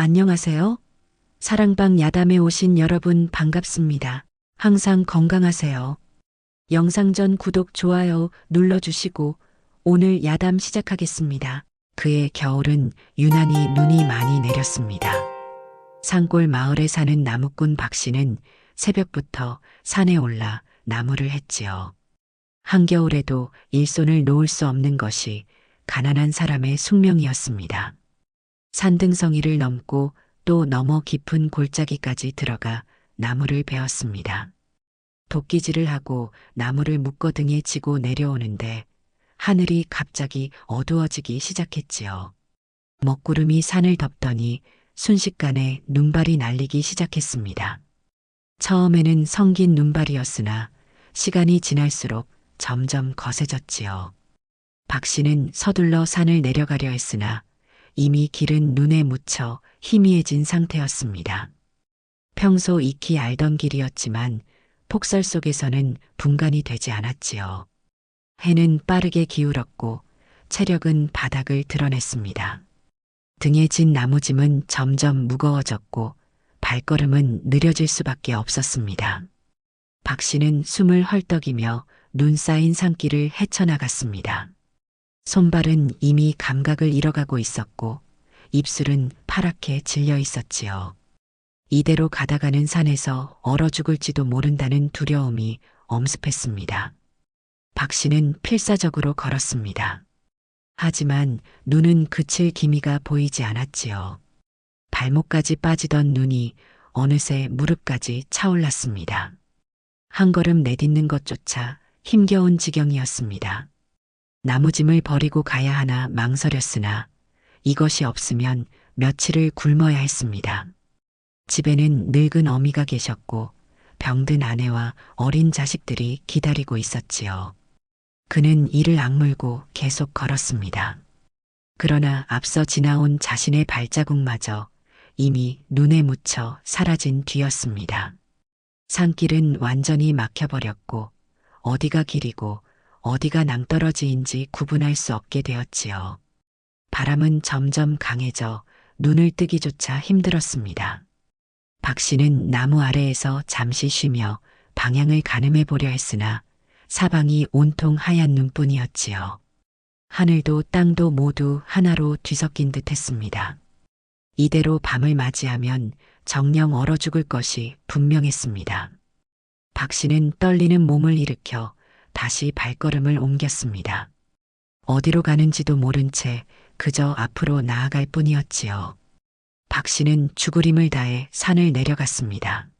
안녕하세요. 사랑방 야담에 오신 여러분 반갑습니다. 항상 건강하세요. 영상 전 구독, 좋아요 눌러주시고 오늘 야담 시작하겠습니다. 그의 겨울은 유난히 눈이 많이 내렸습니다. 산골 마을에 사는 나무꾼 박 씨는 새벽부터 산에 올라 나무를 했지요. 한겨울에도 일손을 놓을 수 없는 것이 가난한 사람의 숙명이었습니다. 산등성이를 넘고 또 넘어 깊은 골짜기까지 들어가 나무를 베었습니다. 도끼질을 하고 나무를 묶어 등에 지고 내려오는데 하늘이 갑자기 어두워지기 시작했지요. 먹구름이 산을 덮더니 순식간에 눈발이 날리기 시작했습니다. 처음에는 성긴 눈발이었으나 시간이 지날수록 점점 거세졌지요. 박 씨는 서둘러 산을 내려가려 했으나 이미 길은 눈에 묻혀 희미해진 상태였습니다. 평소 익히 알던 길이었지만 폭설 속에서는 분간이 되지 않았지요. 해는 빠르게 기울었고 체력은 바닥을 드러냈습니다. 등에 진 나무짐은 점점 무거워졌고 발걸음은 느려질 수밖에 없었습니다. 박 씨는 숨을 헐떡이며 눈 쌓인 산길을 헤쳐나갔습니다. 손발은 이미 감각을 잃어가고 있었고 입술은 파랗게 질려 있었지요. 이대로 가다가는 산에서 얼어 죽을지도 모른다는 두려움이 엄습했습니다. 박 씨는 필사적으로 걸었습니다. 하지만 눈은 그칠 기미가 보이지 않았지요. 발목까지 빠지던 눈이 어느새 무릎까지 차올랐습니다. 한 걸음 내딛는 것조차 힘겨운 지경이었습니다. 나무짐을 버리고 가야 하나 망설였으나 이것이 없으면 며칠을 굶어야 했습니다. 집에는 늙은 어미가 계셨고 병든 아내와 어린 자식들이 기다리고 있었지요. 그는 이를 악물고 계속 걸었습니다. 그러나 앞서 지나온 자신의 발자국마저 이미 눈에 묻혀 사라진 뒤였습니다. 산길은 완전히 막혀버렸고 어디가 길이고 어디가 낭떠러지인지 구분할 수 없게 되었지요. 바람은 점점 강해져 눈을 뜨기조차 힘들었습니다. 박 씨는 나무 아래에서 잠시 쉬며 방향을 가늠해 보려 했으나 사방이 온통 하얀 눈뿐이었지요. 하늘도 땅도 모두 하나로 뒤섞인 듯 했습니다. 이대로 밤을 맞이하면 정령 얼어 죽을 것이 분명했습니다. 박 씨는 떨리는 몸을 일으켜 다시 발걸음을 옮겼습니다. 어디로 가는지도 모른 채 그저 앞으로 나아갈 뿐이었지요. 박 씨는 죽을 힘을 다해 산을 내려갔습니다.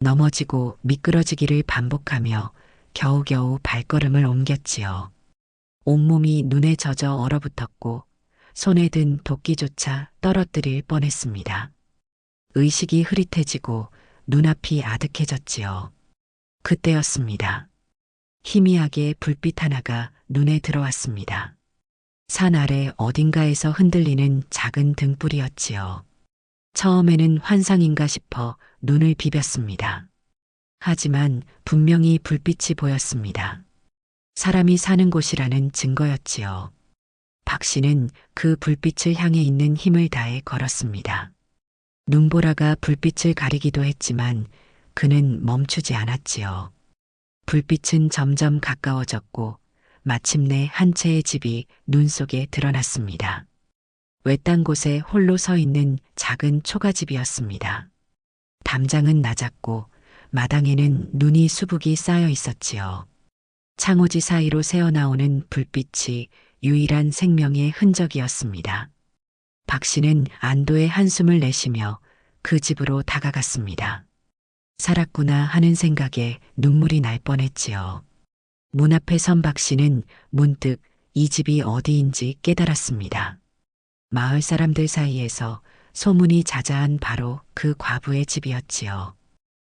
넘어지고 미끄러지기를 반복하며 겨우겨우 발걸음을 옮겼지요. 온몸이 눈에 젖어 얼어붙었고 손에 든 도끼조차 떨어뜨릴 뻔했습니다. 의식이 흐릿해지고 눈앞이 아득해졌지요. 그때였습니다. 희미하게 불빛 하나가 눈에 들어왔습니다. 산 아래 어딘가에서 흔들리는 작은 등불이었지요. 처음에는 환상인가 싶어 눈을 비볐습니다. 하지만 분명히 불빛이 보였습니다. 사람이 사는 곳이라는 증거였지요. 박 씨는 그 불빛을 향해 있는 힘을 다해 걸었습니다. 눈보라가 불빛을 가리기도 했지만 그는 멈추지 않았지요. 불빛은 점점 가까워졌고 마침내 한 채의 집이 눈 속에 드러났습니다. 외딴 곳에 홀로 서 있는 작은 초가집이었습니다. 담장은 낮았고 마당에는 눈이 수북이 쌓여 있었지요. 창호지 사이로 새어나오는 불빛이 유일한 생명의 흔적이었습니다. 박 씨는 안도의 한숨을 내쉬며 그 집으로 다가갔습니다. 살았구나 하는 생각에 눈물이 날 뻔했지요. 문 앞에 선 박 씨는 문득 이 집이 어디인지 깨달았습니다. 마을 사람들 사이에서 소문이 자자한 바로 그 과부의 집이었지요.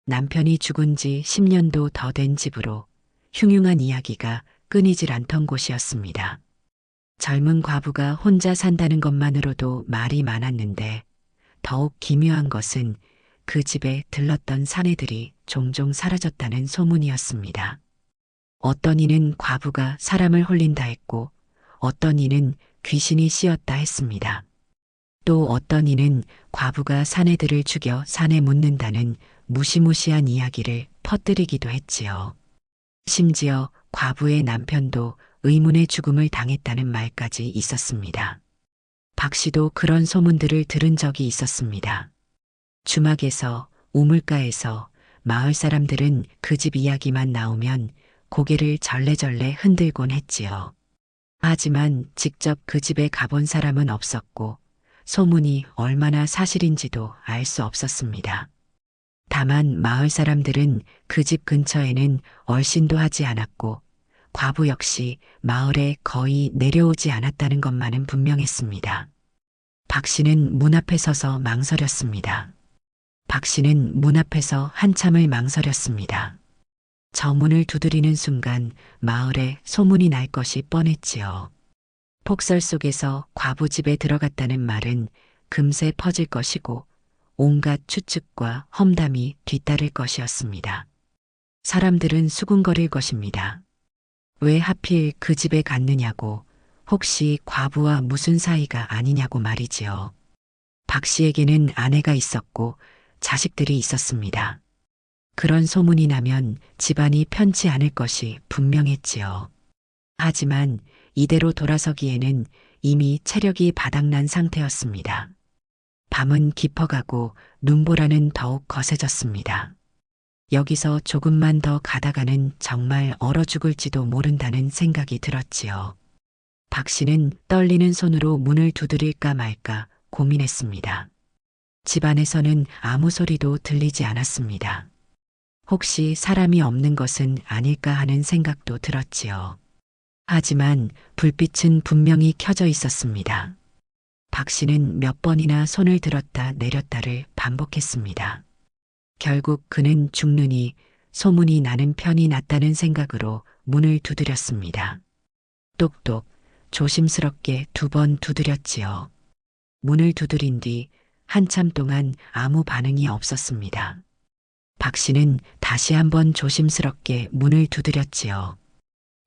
남편이 죽은 지 10년도 더 된 집으로 흉흉한 이야기가 끊이질 않던 곳이었습니다. 젊은 과부가 혼자 산다는 것만으로도 말이 많았는데 더욱 기묘한 것은 그 집에 들렀던 사내들이 종종 사라졌다는 소문이었습니다. 어떤 이는 과부가 사람을 홀린다 했고 어떤 이는 귀신이 씌었다 했습니다. 또 어떤 이는 과부가 사내들을 죽여 산에 묻는다는 무시무시한 이야기를 퍼뜨리기도 했지요. 심지어 과부의 남편도 의문의 죽음을 당했다는 말까지 있었습니다. 박 씨도 그런 소문들을 들은 적이 있었습니다. 주막에서, 우물가에서 마을 사람들은 그 집 이야기만 나오면 고개를 절레절레 흔들곤 했지요. 하지만 직접 그 집에 가본 사람은 없었고 소문이 얼마나 사실인지도 알 수 없었습니다. 다만 마을 사람들은 그 집 근처에는 얼씬도 하지 않았고 과부 역시 마을에 거의 내려오지 않았다는 것만은 분명했습니다. 박 씨는 문 앞에 서서 망설였습니다. 박 씨는 문 앞에서 한참을 망설였습니다. 저 문을 두드리는 순간 마을에 소문이 날 것이 뻔했지요. 폭설 속에서 과부 집에 들어갔다는 말은 금세 퍼질 것이고 온갖 추측과 험담이 뒤따를 것이었습니다. 사람들은 수군거릴 것입니다. 왜 하필 그 집에 갔느냐고 혹시 과부와 무슨 사이가 아니냐고 말이지요. 박 씨에게는 아내가 있었고 자식들이 있었습니다. 그런 소문이 나면 집안이 편치 않을 것이 분명했지요. 하지만 이대로 돌아서기에는 이미 체력이 바닥난 상태였습니다. 밤은 깊어가고 눈보라는 더욱 거세졌습니다. 여기서 조금만 더 가다가는 정말 얼어 죽을지도 모른다는 생각이 들었지요. 박 씨는 떨리는 손으로 문을 두드릴까 말까 고민했습니다. 집안에서는 아무 소리도 들리지 않았습니다. 혹시 사람이 없는 것은 아닐까 하는 생각도 들었지요. 하지만 불빛은 분명히 켜져 있었습니다. 박 씨는 몇 번이나 손을 들었다 내렸다를 반복했습니다. 결국 그는 죽느니 소문이 나는 편이 낫다는 생각으로 문을 두드렸습니다. 똑똑 조심스럽게 두 번 두드렸지요. 문을 두드린 뒤 한참 동안 아무 반응이 없었습니다. 박 씨는 다시 한번 조심스럽게 문을 두드렸지요.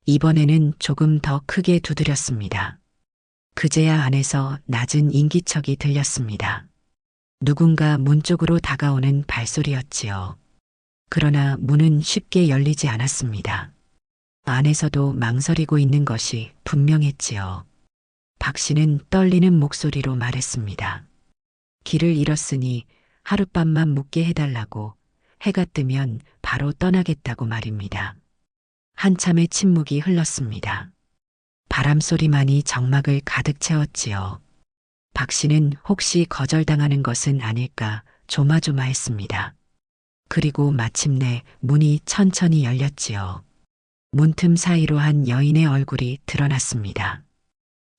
이번에는 조금 더 크게 두드렸습니다. 그제야 안에서 낮은 인기척이 들렸습니다. 누군가 문 쪽으로 다가오는 발소리였지요. 그러나 문은 쉽게 열리지 않았습니다. 안에서도 망설이고 있는 것이 분명했지요. 박 씨는 떨리는 목소리로 말했습니다. 길을 잃었으니 하룻밤만 묵게 해달라고 해가 뜨면 바로 떠나겠다고 말입니다. 한참의 침묵이 흘렀습니다. 바람 소리만이 정막을 가득 채웠지요. 박 씨는 혹시 거절당하는 것은 아닐까 조마조마했습니다. 그리고 마침내 문이 천천히 열렸지요. 문틈 사이로 한 여인의 얼굴이 드러났습니다.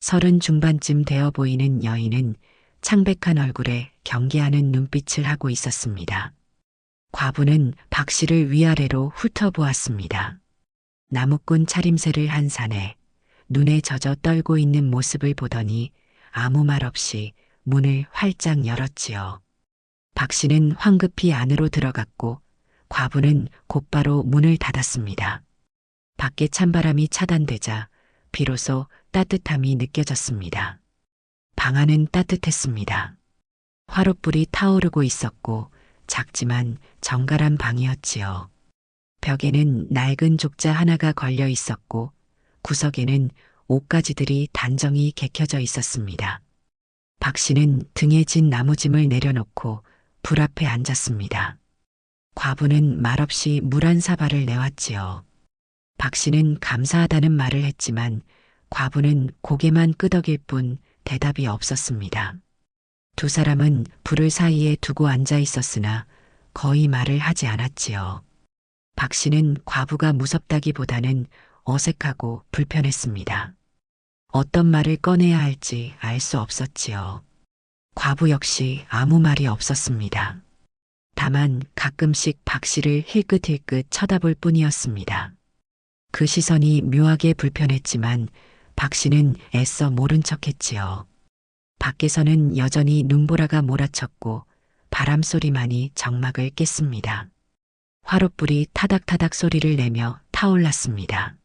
서른 중반쯤 되어 보이는 여인은 창백한 얼굴에 경계하는 눈빛을 하고 있었습니다. 과부는 박 씨를 위아래로 훑어보았습니다. 나무꾼 차림새를 한 산에 눈에 젖어 떨고 있는 모습을 보더니 아무 말 없이 문을 활짝 열었지요. 박 씨는 황급히 안으로 들어갔고 과부는 곧바로 문을 닫았습니다. 밖에 찬바람이 차단되자 비로소 따뜻함이 느껴졌습니다. 방 안은 따뜻했습니다. 화롯불이 타오르고 있었고 작지만 정갈한 방이었지요. 벽에는 낡은 족자 하나가 걸려 있었고 구석에는 옷가지들이 단정히 개켜져 있었습니다. 박 씨는 등에 진 나무짐을 내려놓고 불 앞에 앉았습니다. 과부는 말없이 물 한 사발을 내왔지요. 박 씨는 감사하다는 말을 했지만 과부는 고개만 끄덕일 뿐 대답이 없었습니다. 두 사람은 불을 사이에 두고 앉아 있었으나 거의 말을 하지 않았지요. 박 씨는 과부가 무섭다기보다는 어색하고 불편했습니다. 어떤 말을 꺼내야 할지 알 수 없었지요. 과부 역시 아무 말이 없었습니다. 다만 가끔씩 박 씨를 힐끗힐끗 쳐다볼 뿐이었습니다. 그 시선이 묘하게 불편했지만 박 씨는 애써 모른 척 했지요. 밖에서는 여전히 눈보라가 몰아쳤고 바람 소리만이 정막을 깼습니다. 화롯불이 타닥타닥 소리를 내며 타올랐습니다.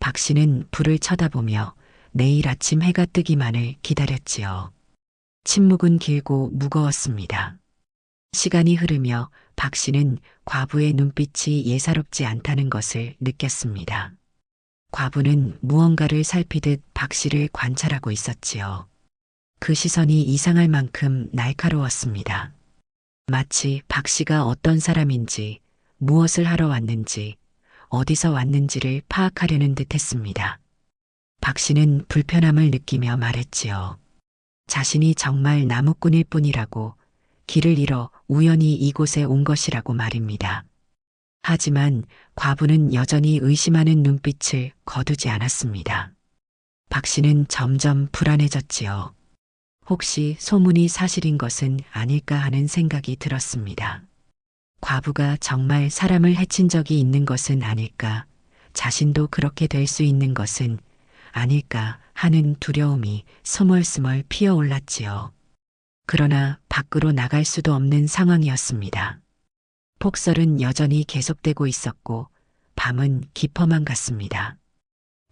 박 씨는 불을 쳐다보며 내일 아침 해가 뜨기만을 기다렸지요. 침묵은 길고 무거웠습니다. 시간이 흐르며 박 씨는 과부의 눈빛이 예사롭지 않다는 것을 느꼈습니다. 과부는 무언가를 살피듯 박 씨를 관찰하고 있었지요. 그 시선이 이상할 만큼 날카로웠습니다. 마치 박 씨가 어떤 사람인지, 무엇을 하러 왔는지, 어디서 왔는지를 파악하려는 듯 했습니다. 박 씨는 불편함을 느끼며 말했지요. 자신이 정말 나무꾼일 뿐이라고 길을 잃어 우연히 이곳에 온 것이라고 말입니다. 하지만 과부는 여전히 의심하는 눈빛을 거두지 않았습니다. 박 씨는 점점 불안해졌지요. 혹시 소문이 사실인 것은 아닐까 하는 생각이 들었습니다. 과부가 정말 사람을 해친 적이 있는 것은 아닐까, 자신도 그렇게 될 수 있는 것은 아닐까 하는 두려움이 스멀스멀 피어올랐지요. 그러나 밖으로 나갈 수도 없는 상황이었습니다. 폭설은 여전히 계속되고 있었고 밤은 깊어만 갔습니다.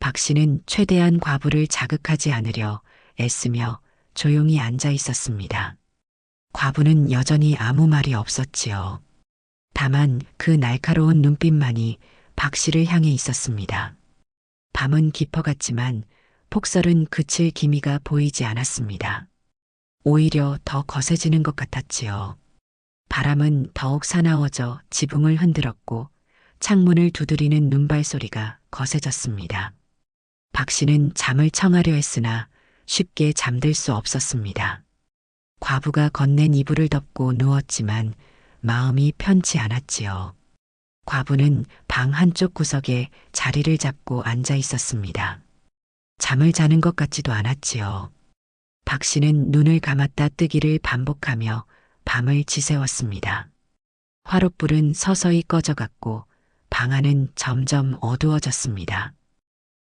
박 씨는 최대한 과부를 자극하지 않으려 애쓰며 조용히 앉아 있었습니다. 과부는 여전히 아무 말이 없었지요. 다만 그 날카로운 눈빛만이 박 씨를 향해 있었습니다. 밤은 깊어갔지만 폭설은 그칠 기미가 보이지 않았습니다. 오히려 더 거세지는 것 같았지요. 바람은 더욱 사나워져 지붕을 흔들었고 창문을 두드리는 눈발 소리가 거세졌습니다. 박 씨는 잠을 청하려 했으나 쉽게 잠들 수 없었습니다. 과부가 건넨 이불을 덮고 누웠지만 마음이 편치 않았지요. 과부는 방 한쪽 구석에 자리를 잡고 앉아 있었습니다. 잠을 자는 것 같지도 않았지요. 박 씨는 눈을 감았다 뜨기를 반복하며 밤을 지새웠습니다. 화롯불은 서서히 꺼져갔고 방 안은 점점 어두워졌습니다.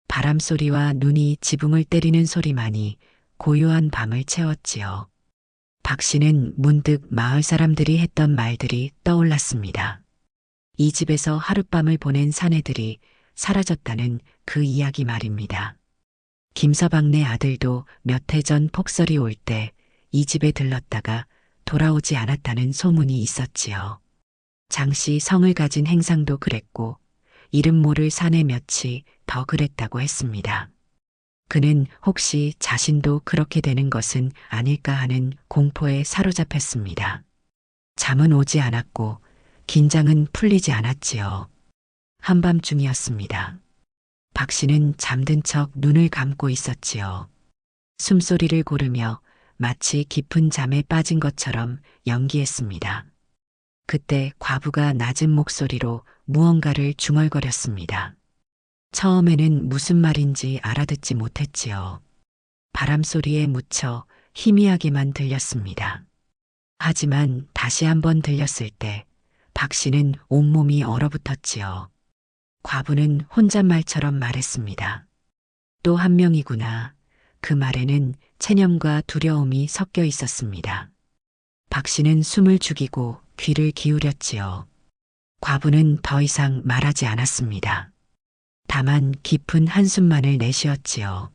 바람 소리와 눈이 지붕을 때리는 소리만이 고요한 밤을 채웠지요. 박 씨는 문득 마을 사람들이 했던 말들이 떠올랐습니다. 이 집에서 하룻밤을 보낸 사내들이 사라졌다는 그 이야기 말입니다. 김서방네 아들도 몇 해 전 폭설이 올 때 이 집에 들렀다가 돌아오지 않았다는 소문이 있었지요. 장씨 성을 가진 행상도 그랬고 이름 모를 사내 몇이 더 그랬다고 했습니다. 그는 혹시 자신도 그렇게 되는 것은 아닐까 하는 공포에 사로잡혔습니다. 잠은 오지 않았고 긴장은 풀리지 않았지요. 한밤중이었습니다. 박 씨는 잠든 척 눈을 감고 있었지요. 숨소리를 고르며 마치 깊은 잠에 빠진 것처럼 연기했습니다. 그때 과부가 낮은 목소리로 무언가를 중얼거렸습니다. 처음에는 무슨 말인지 알아듣지 못했지요. 바람 소리에 묻혀 희미하게만 들렸습니다. 하지만 다시 한번 들렸을 때 박 씨는 온몸이 얼어붙었지요. 과부는 혼잣말처럼 말했습니다. 또 한 명이구나. 그 말에는 체념과 두려움이 섞여 있었습니다. 박 씨는 숨을 죽이고 귀를 기울였지요. 과부는 더 이상 말하지 않았습니다. 다만 깊은 한숨만을 내쉬었지요.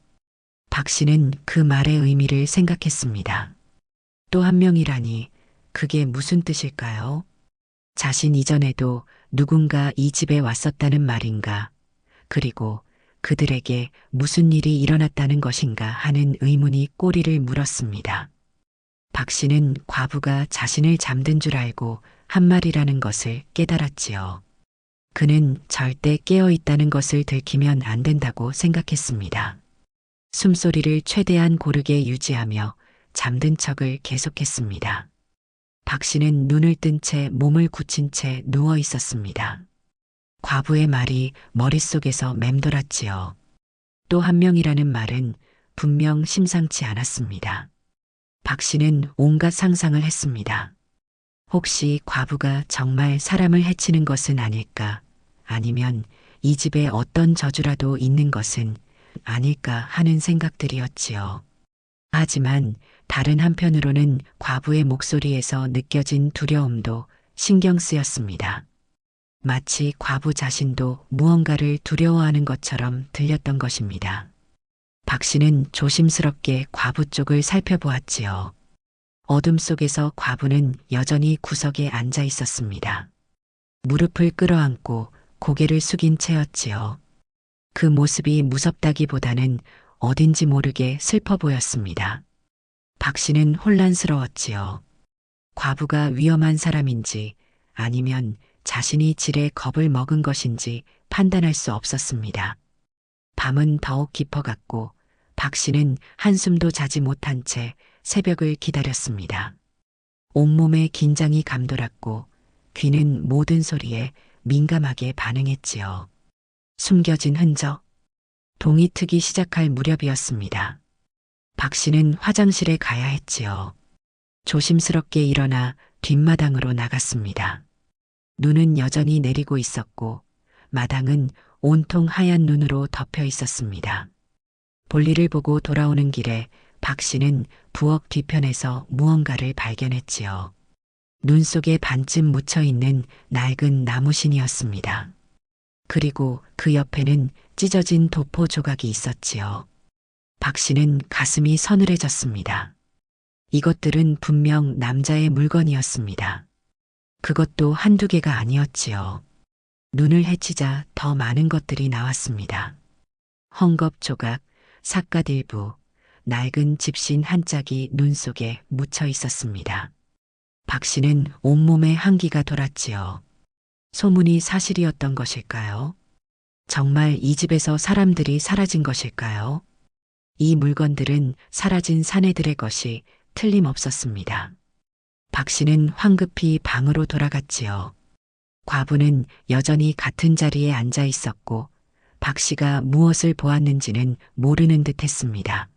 박 씨는 그 말의 의미를 생각했습니다. 또 한 명이라니 그게 무슨 뜻일까요? 자신 이전에도 누군가 이 집에 왔었다는 말인가? 그리고 그들에게 무슨 일이 일어났다는 것인가 하는 의문이 꼬리를 물었습니다. 박 씨는 과부가 자신을 잠든 줄 알고 한 말이라는 것을 깨달았지요. 그는 절대 깨어 있다는 것을 들키면 안 된다고 생각했습니다. 숨소리를 최대한 고르게 유지하며 잠든 척을 계속했습니다. 박 씨는 눈을 뜬 채 몸을 굳힌 채 누워 있었습니다. 과부의 말이 머릿속에서 맴돌았지요. 또 한 명이라는 말은 분명 심상치 않았습니다. 박 씨는 온갖 상상을 했습니다. 혹시 과부가 정말 사람을 해치는 것은 아닐까? 아니면 이 집에 어떤 저주라도 있는 것은 아닐까 하는 생각들이었지요. 하지만 다른 한편으로는 과부의 목소리에서 느껴진 두려움도 신경 쓰였습니다. 마치 과부 자신도 무언가를 두려워하는 것처럼 들렸던 것입니다. 박 씨는 조심스럽게 과부 쪽을 살펴보았지요. 어둠 속에서 과부는 여전히 구석에 앉아 있었습니다. 무릎을 끌어안고 고개를 숙인 채였지요. 그 모습이 무섭다기보다는 어딘지 모르게 슬퍼 보였습니다. 박 씨는 혼란스러웠지요. 과부가 위험한 사람인지 아니면 자신이 질에 겁을 먹은 것인지 판단할 수 없었습니다. 밤은 더욱 깊어갔고 박 씨는 한숨도 자지 못한 채 새벽을 기다렸습니다. 온몸에 긴장이 감돌았고 귀는 모든 소리에 민감하게 반응했지요. 숨겨진 흔적. 동이 트기 시작할 무렵이었습니다. 박 씨는 화장실에 가야 했지요. 조심스럽게 일어나 뒷마당으로 나갔습니다. 눈은 여전히 내리고 있었고 마당은 온통 하얀 눈으로 덮여 있었습니다. 볼일을 보고 돌아오는 길에 박 씨는 부엌 뒤편에서 무언가를 발견했지요. 눈 속에 반쯤 묻혀 있는 낡은 나무신이었습니다. 그리고 그 옆에는 찢어진 도포 조각이 있었지요. 박 씨는 가슴이 서늘해졌습니다. 이것들은 분명 남자의 물건이었습니다. 그것도 한두 개가 아니었지요. 눈을 헤치자 더 많은 것들이 나왔습니다. 헝겊 조각, 삿갓 일부, 낡은 집신 한 짝이 눈 속에 묻혀 있었습니다. 박 씨는 온몸에 한기가 돌았지요. 소문이 사실이었던 것일까요? 정말 이 집에서 사람들이 사라진 것일까요? 이 물건들은 사라진 사내들의 것이 틀림없었습니다. 박 씨는 황급히 방으로 돌아갔지요. 과부는 여전히 같은 자리에 앉아 있었고 박 씨가 무엇을 보았는지는 모르는 듯 했습니다.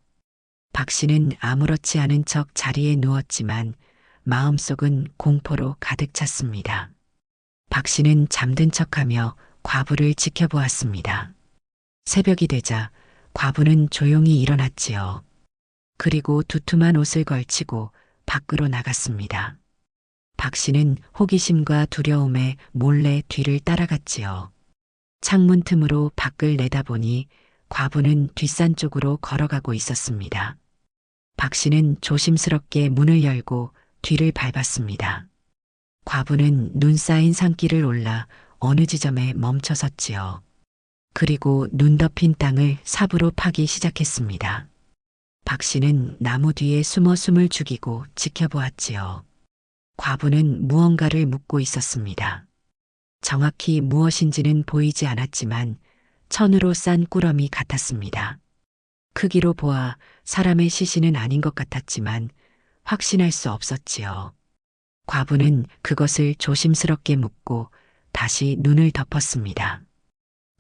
박 씨는 아무렇지 않은 척 자리에 누웠지만 마음속은 공포로 가득 찼습니다. 박 씨는 잠든 척하며 과부를 지켜보았습니다. 새벽이 되자 과부는 조용히 일어났지요. 그리고 두툼한 옷을 걸치고 밖으로 나갔습니다. 박 씨는 호기심과 두려움에 몰래 뒤를 따라갔지요. 창문 틈으로 밖을 내다보니 과부는 뒷산 쪽으로 걸어가고 있었습니다. 박 씨는 조심스럽게 문을 열고 뒤를 밟았습니다. 과부는 눈 쌓인 산길을 올라 어느 지점에 멈춰 섰지요. 그리고 눈 덮인 땅을 삽으로 파기 시작했습니다. 박 씨는 나무 뒤에 숨어 숨을 죽이고 지켜보았지요. 과부는 무언가를 묻고 있었습니다. 정확히 무엇인지는 보이지 않았지만 천으로 싼 꾸러미 같았습니다. 크기로 보아 사람의 시신은 아닌 것 같았지만 확신할 수 없었지요. 과부는 그것을 조심스럽게 묻고 다시 눈을 덮었습니다.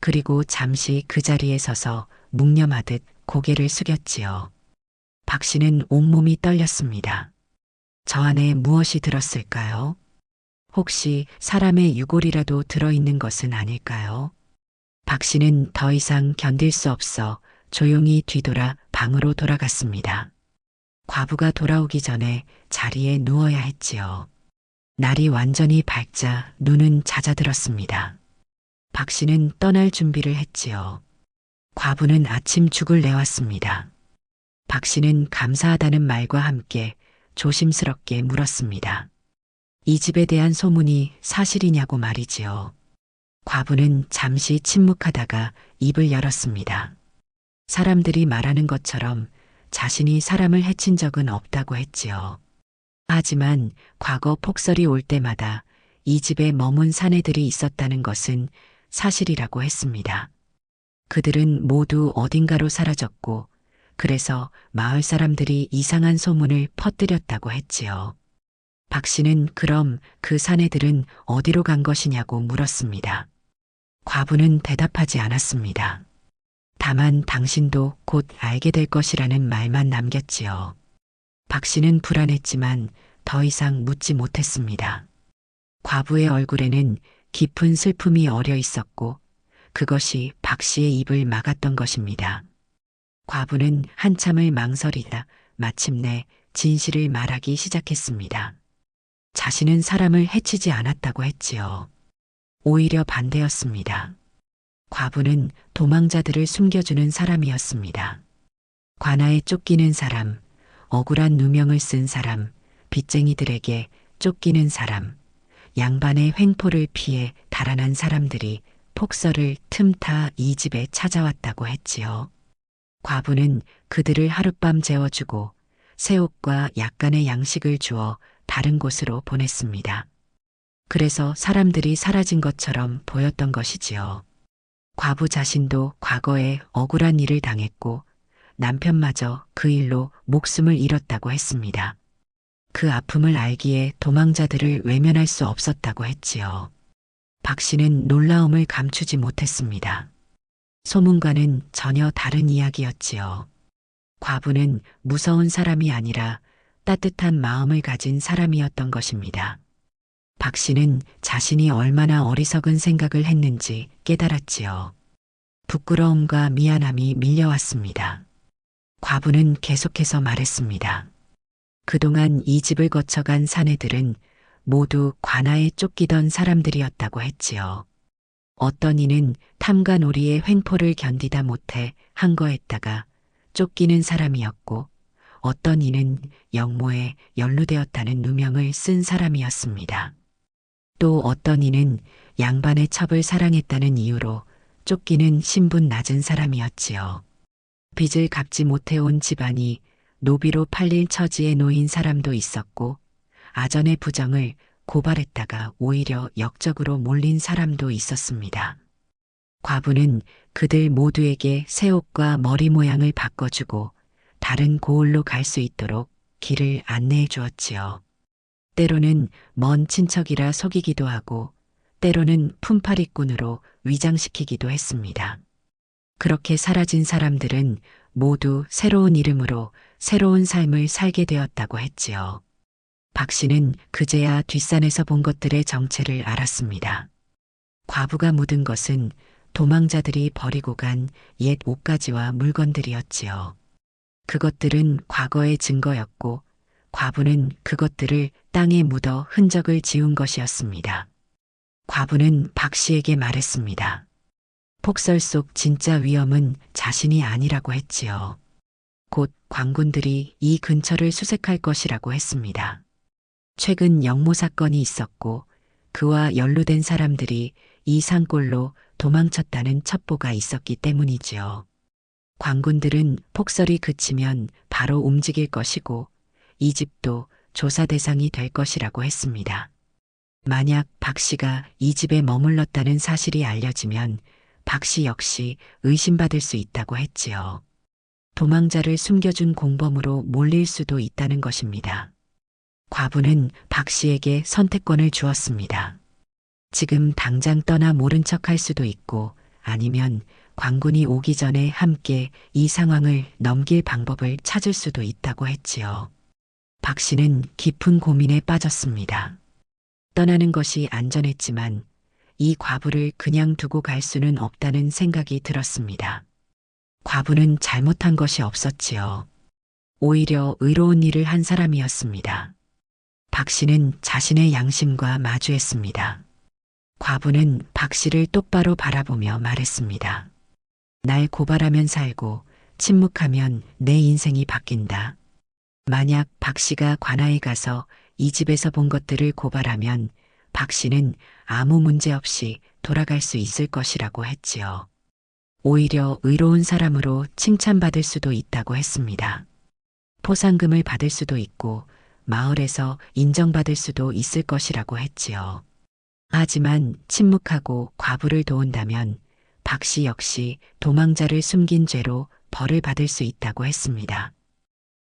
그리고 잠시 그 자리에 서서 묵념하듯 고개를 숙였지요. 박 씨는 온몸이 떨렸습니다. 저 안에 무엇이 들었을까요? 혹시 사람의 유골이라도 들어있는 것은 아닐까요? 박 씨는 더 이상 견딜 수 없어 조용히 뒤돌아 방으로 돌아갔습니다. 과부가 돌아오기 전에 자리에 누워야 했지요. 날이 완전히 밝자 눈은 잦아들었습니다. 박 씨는 떠날 준비를 했지요. 과부는 아침 죽을 내왔습니다. 박 씨는 감사하다는 말과 함께 조심스럽게 물었습니다. 이 집에 대한 소문이 사실이냐고 말이지요. 과부는 잠시 침묵하다가 입을 열었습니다. 사람들이 말하는 것처럼 자신이 사람을 해친 적은 없다고 했지요. 하지만 과거 폭설이 올 때마다 이 집에 머문 사내들이 있었다는 것은 사실이라고 했습니다. 그들은 모두 어딘가로 사라졌고 그래서 마을 사람들이 이상한 소문을 퍼뜨렸다고 했지요. 박 씨는 그럼 그 사내들은 어디로 간 것이냐고 물었습니다. 과부는 대답하지 않았습니다. 다만 당신도 곧 알게 될 것이라는 말만 남겼지요. 박 씨는 불안했지만 더 이상 묻지 못했습니다. 과부의 얼굴에는 깊은 슬픔이 어려 있었고 그것이 박 씨의 입을 막았던 것입니다. 과부는 한참을 망설이다 마침내 진실을 말하기 시작했습니다. 자신은 사람을 해치지 않았다고 했지요. 오히려 반대였습니다. 과부는 도망자들을 숨겨주는 사람이었습니다. 관아에 쫓기는 사람, 억울한 누명을 쓴 사람, 빚쟁이들에게 쫓기는 사람, 양반의 횡포를 피해 달아난 사람들이 폭설을 틈타 이 집에 찾아왔다고 했지요. 과부는 그들을 하룻밤 재워주고 새 옷과 약간의 양식을 주어 다른 곳으로 보냈습니다. 그래서 사람들이 사라진 것처럼 보였던 것이지요. 과부 자신도 과거에 억울한 일을 당했고 남편마저 그 일로 목숨을 잃었다고 했습니다. 그 아픔을 알기에 도망자들을 외면할 수 없었다고 했지요. 박 씨는 놀라움을 감추지 못했습니다. 소문과는 전혀 다른 이야기였지요. 과부는 무서운 사람이 아니라 따뜻한 마음을 가진 사람이었던 것입니다. 박 씨는 자신이 얼마나 어리석은 생각을 했는지 깨달았지요. 부끄러움과 미안함이 밀려왔습니다. 과부는 계속해서 말했습니다. 그동안 이 집을 거쳐간 사내들은 모두 관아에 쫓기던 사람들이었다고 했지요. 어떤 이는 놀이의 횡포를 견디다 못해 항거했다가 쫓기는 사람이었고 어떤 이는 영모에 연루되었다는 누명을 쓴 사람이었습니다. 또 어떤 이는 양반의 첩을 사랑했다는 이유로 쫓기는 신분 낮은 사람이었지요. 빚을 갚지 못해온 집안이 노비로 팔릴 처지에 놓인 사람도 있었고 아전의 부정을 고발했다가 오히려 역적으로 몰린 사람도 있었습니다. 과부는 그들 모두에게 새 옷과 머리 모양을 바꿔주고 다른 고을로 갈 수 있도록 길을 안내해 주었지요. 때로는 먼 친척이라 속이기도 하고 때로는 품팔이꾼으로 위장시키기도 했습니다. 그렇게 사라진 사람들은 모두 새로운 이름으로 새로운 삶을 살게 되었다고 했지요. 박 씨는 그제야 뒷산에서 본 것들의 정체를 알았습니다. 과부가 묻은 것은 도망자들이 버리고 간 옛 옷가지와 물건들이었지요. 그것들은 과거의 증거였고 과부는 그것들을 땅에 묻어 흔적을 지운 것이었습니다. 과부는 박 씨에게 말했습니다. 폭설 속 진짜 위험은 자신이 아니라고 했지요. 곧 광군들이 이 근처를 수색할 것이라고 했습니다. 최근 영모 사건이 있었고 그와 연루된 사람들이 이 산골로 도망쳤다는 첩보가 있었기 때문이지요. 광군들은 폭설이 그치면 바로 움직일 것이고 이 집도 조사 대상이 될 것이라고 했습니다. 만약 박 씨가 이 집에 머물렀다는 사실이 알려지면 박 씨 역시 의심받을 수 있다고 했지요. 도망자를 숨겨준 공범으로 몰릴 수도 있다는 것입니다. 과부는 박 씨에게 선택권을 주었습니다. 지금 당장 떠나 모른 척할 수도 있고 아니면 광군이 오기 전에 함께 이 상황을 넘길 방법을 찾을 수도 있다고 했지요. 박 씨는 깊은 고민에 빠졌습니다. 떠나는 것이 안전했지만 이 과부를 그냥 두고 갈 수는 없다는 생각이 들었습니다. 과부는 잘못한 것이 없었지요. 오히려 의로운 일을 한 사람이었습니다. 박 씨는 자신의 양심과 마주했습니다. 과부는 박 씨를 똑바로 바라보며 말했습니다. 날 고발하면 살고 침묵하면 내 인생이 바뀐다. 만약 박 씨가 관아에 가서 이 집에서 본 것들을 고발하면 박 씨는 아무 문제 없이 돌아갈 수 있을 것이라고 했지요. 오히려 의로운 사람으로 칭찬받을 수도 있다고 했습니다. 포상금을 받을 수도 있고 마을에서 인정받을 수도 있을 것이라고 했지요. 하지만 침묵하고 과부를 도운다면 박 씨 역시 도망자를 숨긴 죄로 벌을 받을 수 있다고 했습니다.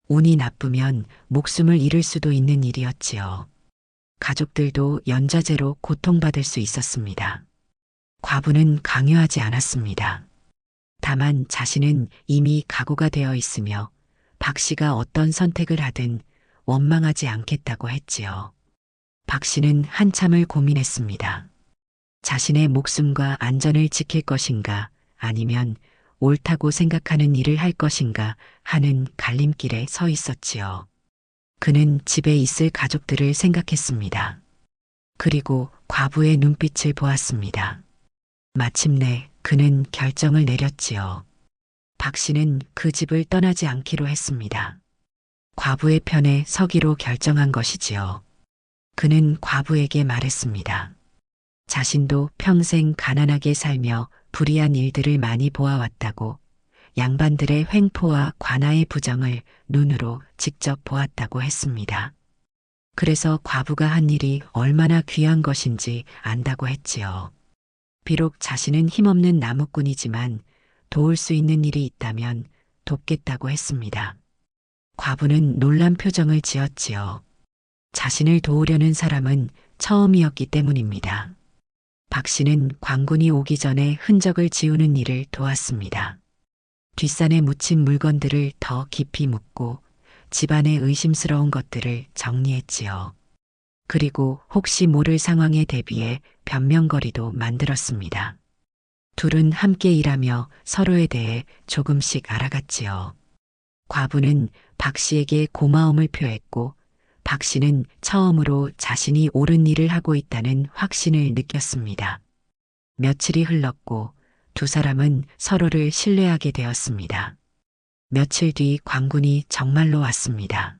운이 나쁘면 목숨을 잃을 수도 있는 일이었지요. 가족들도 연좌제로 고통받을 수 있었습니다. 과부는 강요하지 않았습니다. 다만 자신은 이미 각오가 되어 있으며 박 씨가 어떤 선택을 하든 원망하지 않겠다고 했지요. 박 씨는 한참을 고민했습니다. 자신의 목숨과 안전을 지킬 것인가 아니면 옳다고 생각하는 일을 할 것인가 하는 갈림길에 서 있었지요. 그는 집에 있을 가족들을 생각했습니다. 그리고 과부의 눈빛을 보았습니다. 마침내 그는 결정을 내렸지요. 박 씨는 그 집을 떠나지 않기로 했습니다. 과부의 편에 서기로 결정한 것이지요. 그는 과부에게 말했습니다. 자신도 평생 가난하게 살며 불의한 일들을 많이 보아왔다고 양반들의 횡포와 관아의 부정을 눈으로 직접 보았다고 했습니다. 그래서 과부가 한 일이 얼마나 귀한 것인지 안다고 했지요. 비록 자신은 힘없는 나무꾼이지만 도울 수 있는 일이 있다면 돕겠다고 했습니다. 과부는 놀란 표정을 지었지요. 자신을 도우려는 사람은 처음이었기 때문입니다. 박 씨는 광군이 오기 전에 흔적을 지우는 일을 도왔습니다. 뒷산에 묻힌 물건들을 더 깊이 묻고 집안의 의심스러운 것들을 정리했지요. 그리고 혹시 모를 상황에 대비해 변명거리도 만들었습니다. 둘은 함께 일하며 서로에 대해 조금씩 알아갔지요. 과부는 박 씨에게 고마움을 표했고 박 씨는 처음으로 자신이 옳은 일을 하고 있다는 확신을 느꼈습니다. 며칠이 흘렀고 두 사람은 서로를 신뢰하게 되었습니다. 며칠 뒤 광군이 정말로 왔습니다.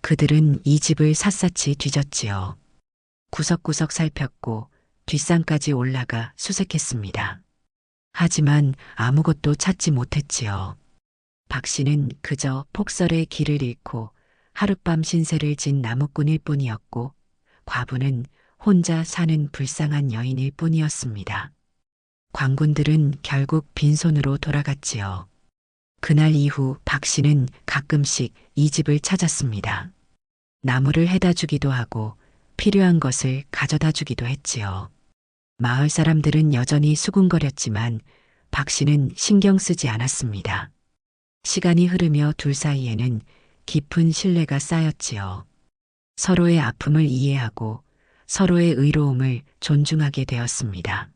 그들은 이 집을 샅샅이 뒤졌지요. 구석구석 살폈고 뒷산까지 올라가 수색했습니다. 하지만 아무것도 찾지 못했지요. 박 씨는 그저 폭설의 길을 잃고 하룻밤 신세를 진 나무꾼일 뿐이었고 과부는 혼자 사는 불쌍한 여인일 뿐이었습니다. 광군들은 결국 빈손으로 돌아갔지요. 그날 이후 박 씨는 가끔씩 이 집을 찾았습니다. 나무를 해다 주기도 하고 필요한 것을 가져다 주기도 했지요. 마을 사람들은 여전히 수군거렸지만 박 씨는 신경 쓰지 않았습니다. 시간이 흐르며 둘 사이에는 깊은 신뢰가 쌓였지요. 서로의 아픔을 이해하고 서로의 의로움을 존중하게 되었습니다.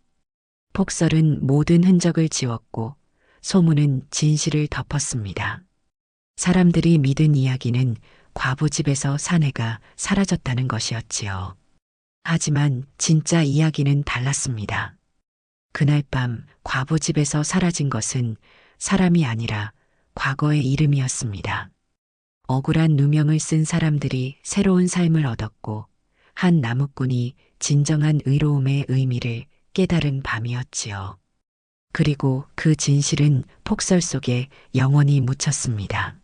폭설은 모든 흔적을 지웠고 소문은 진실을 덮었습니다. 사람들이 믿은 이야기는 과부 집에서 사내가 사라졌다는 것이었지요. 하지만 진짜 이야기는 달랐습니다. 그날 밤 과부 집에서 사라진 것은 사람이 아니라 과거의 이름이었습니다. 억울한 누명을 쓴 사람들이 새로운 삶을 얻었고 한 나무꾼이 진정한 의로움의 의미를 깨달은 밤이었지요. 그리고 그 진실은 폭설 속에 영원히 묻혔습니다.